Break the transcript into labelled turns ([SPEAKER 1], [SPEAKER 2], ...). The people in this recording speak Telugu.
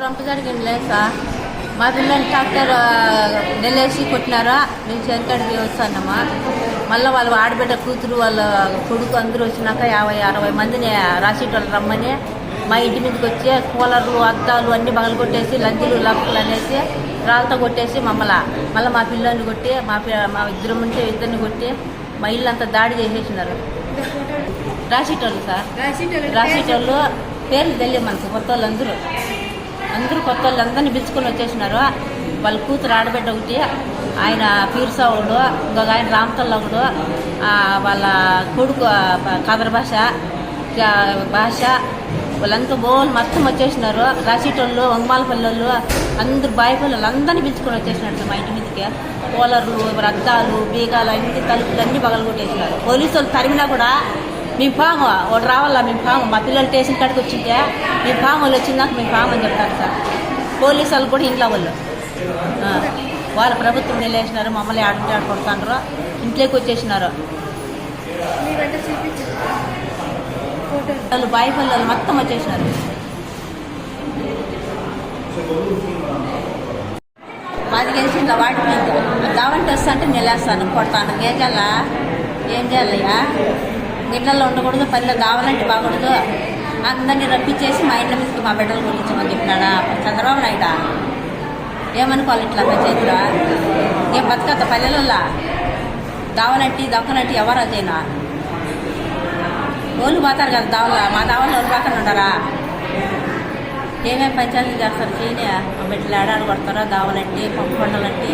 [SPEAKER 1] రొంప జరిగింది లేదు సార్. మా పిల్లల్ని ట్రాక్టర్ నెలేసి కొట్టినారా? మేము చెనకాడికి వస్తానమ్మా. మళ్ళీ వాళ్ళ ఆడబిడ్డ కూతురు వాళ్ళ కొడుకు అందరూ వచ్చినాక యాభై అరవై మందిని రాసేటోళ్ళు రమ్మని మా ఇంటి మీదకి వచ్చి కూలర్లు అద్దాలు అన్నీ పగలు కొట్టేసి లంచులు లప్పులు అనేసి రాళ్ళతో కొట్టేసి మమ్మల్ని మళ్ళీ మా పిల్లల్ని కొట్టి మా మా ఇద్దరు ఉంటే ఇద్దరిని కొట్టి మా ఇల్లు అంతా దాడి చేసేసినారు. రాసేటోళ్ళు సార్. రాసేటోళ్ళు పేర్లు తెలియదు మనకు కొత్త వాళ్ళు అందరూ కొత్త వాళ్ళు అందరినీ పిలుచుకొని వచ్చేసినారు. వాళ్ళ కూతురు ఆడబిడ్డ ఒకటి ఆయన పీర్సావుడు ఇంకొక ఆయన రామతల్ల ఒకడు వాళ్ళ కొడుకు ఆ, కదర్ భాష భాష వాళ్ళంతా బోల్ మొత్తం వచ్చేసినారు. రాసేటోళ్ళు వంగమాలపల్లి వాళ్ళు అందరు బాయిపల్లి అందరినీ పిలుచుకొని వచ్చేసినారు మా ఇంటి మీదకి. కూలర్లు రద్దాలు బీగాలు అన్ని తలుపులు అన్నీ పగలగొట్టేసినారు. పోలీసు వాళ్ళు తరిమినా కూడా మేము పాము ఒకటి రావాలా మేము పాము? మా పిల్లలు స్టేషన్ కాడికి వచ్చింటే మేము పాము వాళ్ళు వచ్చిందాక మేము పాము అని చెప్తారు సార్. పోలీసు వాళ్ళు కూడా ఇంట్లో వాళ్ళు. వాళ్ళ ప్రభుత్వం నిలేసినారు మమ్మల్ని ఆడుంటే ఆడు కొడుతున్నారు ఇంట్లోకి వచ్చేసినారు. వాళ్ళు బాయి పిల్లలు మొత్తం వచ్చేసినారు. మాది గెలిచి ఇంకా వాడిపోయింది దావంటే వస్తా అంటే నిలేస్తాను కొడతాను. ఏం చేయాలా? ఏం చేయాలయ్యా? గిన్నెల్లో ఉండకూడదు పల్లె దావాలంటే బాగూడదు అందరినీ రప్పించేసి మా ఇంట్లో మీదకి మా బిడ్డలు కొట్టించమని చెప్పినాడా? చంద్రబాబు నాయుడా? ఏమనుకోవాలి ఇట్లా పంచాయతీరా ఏం బతకత్త పల్లెలల్లా? దావనంటి దక్కనంటి ఎవరు అదేనా ఓళ్ళు పోతారు కదా దావల మా దావల్లో వాళ్ళు పక్కన ఉండరా ఏమేమి పంచాయతీ చేస్తారు? చేయనే. మా బిడ్డలు ఏడాడు కొడతారా? దావలంటి పప్పు పంటలంటి